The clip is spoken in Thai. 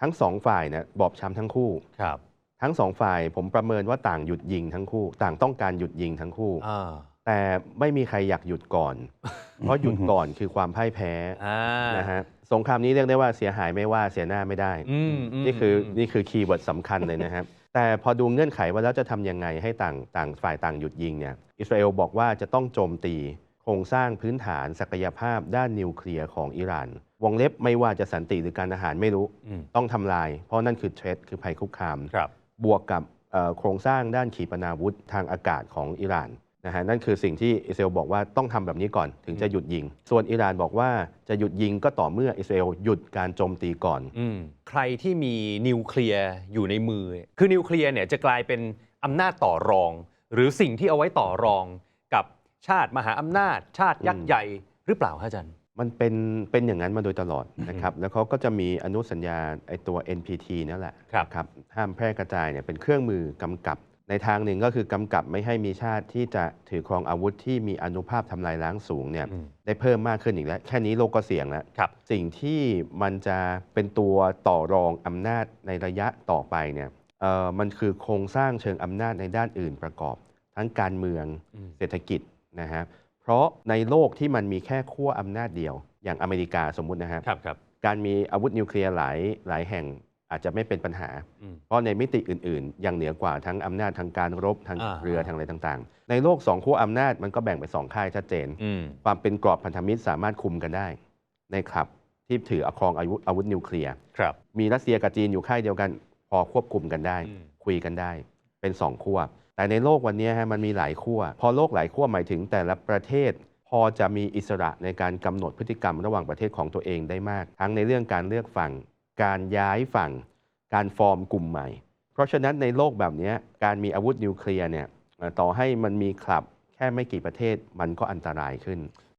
ทั้งสองฝ่ายเนี่ยบอบช้ำทั้งคู่ครับ ทั้งสองฝ่ายผมประเมินว่าต่างหยุดยิงทั้งคู่ ต่างต้องการหยุดยิงทั้งคู่ อ่าแต่ไม่มีใครอยากหยุดก่อน เพราะหยุดก่อนคือความพ่ายแพ้อ่านะฮะสงครามนี้เรียกได้ว่าเสียหายไม่ว่าเสียหน้าไม่ได้ อืมมนี่คือมนี่คือคีย์เวิร์ดสำคัญเลยนะครับ แต่พอดูเงื่อนไขว่าแล้วจะทำยังไงให้ต่างต่างฝ่ายต่างหยุดยิงเนี่ยอิสราเอลบอกว่าจะต้องโจมตี โครงสร้างพื้นฐานศักยภาพด้านนิวเคลียร์ของอิหร่าน วงเล็บไม่ว่าจะสันติหรือการทหารไม่รู้อืมต้องทำลาย เพราะนั่นคือเทรดคือภัยคุกคามครับบวกกับเอ่อโครงสร้างด้านขีปนาวุธทางอากาศของอิหร่านนะฮะนั่นคือสิ่งที่อิสราเอลบอกว่าต้องทำแบบนี้ก่อนถึงจะหยุดยิง ส่วนอิหร่านบอกว่าจะหยุดยิงก็ต่อเมื่ออิสราเอลหยุดการโจมตีก่อนอืมใครที่มีนิวเคลียร์อยู่ในมือ คือนิวเคลียร์เนี่ยจะกลายเป็นอำนาจต่อรอง หรือสิ่งที่เอาไว้ต่อรองกับชาติมหาอำนาจ ชาติยักษ์ใหญ่หรือเปล่าฮะอาจารย์ มันเป็นเป็นอย่างนั้นมาโดยตลอดนะครับ แล้วเขาก็จะมีอนุสัญญาไอตัว NPT นั่นแหละครับนะครับห้ามแพร่กระจายเนี่ยเป็นเครื่องมือกำกับ ในทางหนึ่งก็คือกำกับไม่ให้มีชาติที่จะถือครองอาวุธที่มีอนุภาพทำลายล้างสูงเนี่ยอืมได้เพิ่มมากขึ้นอีกแล้ว แค่นี้โลกก็เสี่ยงแล้วครับสิ่งที่มันจะเป็นตัวต่อรองอำนาจในระยะต่อไปเนี่ยเอ่อมันคือโครงสร้างเชิงอำนาจในด้านอื่นประกอบ ทั้งการเมืองอืมเศรษฐกิจนะฮะ เพราะในโลกที่มันมีแค่ขั้วอำนาจเดียว อย่างอเมริกาสมมุตินะฮะครับครับการมีอาวุธนิวเคลียร์หลายหลายแห่งอาจจะไม่เป็นปัญหาอืมเพราะในมิติอื่นๆ ยังเหนือกว่าทั้งอำนาจทางการรบทางอ่าเรือทางอะไรต่างๆ ในโลกสองขั้วอำนาจมันก็แบ่งเป็นสองค่ายชัดเจนอืมความเป็นกรอบพันธมิตรสามารถคุมกันได้ ในคลับที่ถือเอาครองอาวุธอาวุธนิวเคลียร์ครับมีรัสเซียกับจีนอยู่ค่ายเดียวกัน พอควบคุมกันได้อืมคุยกันได้ เป็นสองขั้วแต่ในโลกวันนี้ฮะมันมีหลายขั้วพอโลกหลายขั้วหมายถึงแต่ละประเทศ พอจะมีอิสระในการกำหนดพฤติกรรมระหว่างประเทศของตัวเองได้มาก ทั้งในเรื่องการเลือกฝั่ง การย้ายฝั่ง การฟอร์มกลุ่มใหม่ เพราะฉะนั้นในโลกแบบนี้การมีอาวุธนิวเคลียร์เนี่ยต่อให้มันมีคลับแค่ไม่กี่ประเทศมันก็อันตรายขึ้น